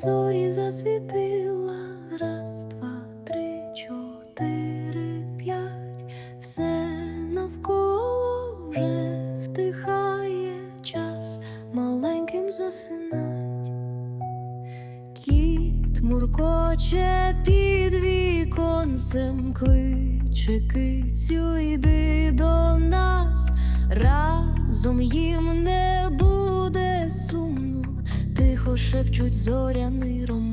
зорі засвітила. Раз, два, три, чотири, п'ять. Все навколо вже втихає час маленьким засинать. Кіт муркоче під віконцем, кличе кицю, йди до нас, разом їм не шепчуть зоряний романс.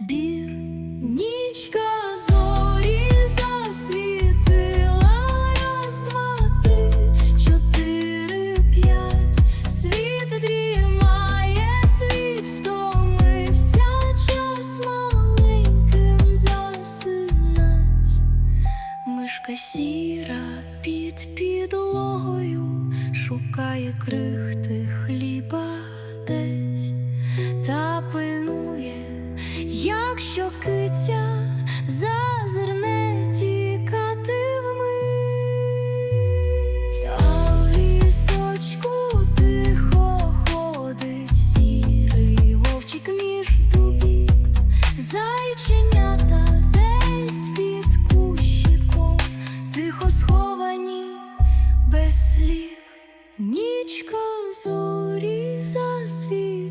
Бір. Нічка зорі засвітила, раз, два, три, чотири, п'ять. Світ дрімає, світ втомився, час маленьким засинать. Мишка сіра під підлогою шукає крихти якщо киця зазирне тікати вмить, а в лісочку тихо ходить вовчик між дубів, зайченята десь під кущиком, тихо сховані без слів, нічка зорі засвіт.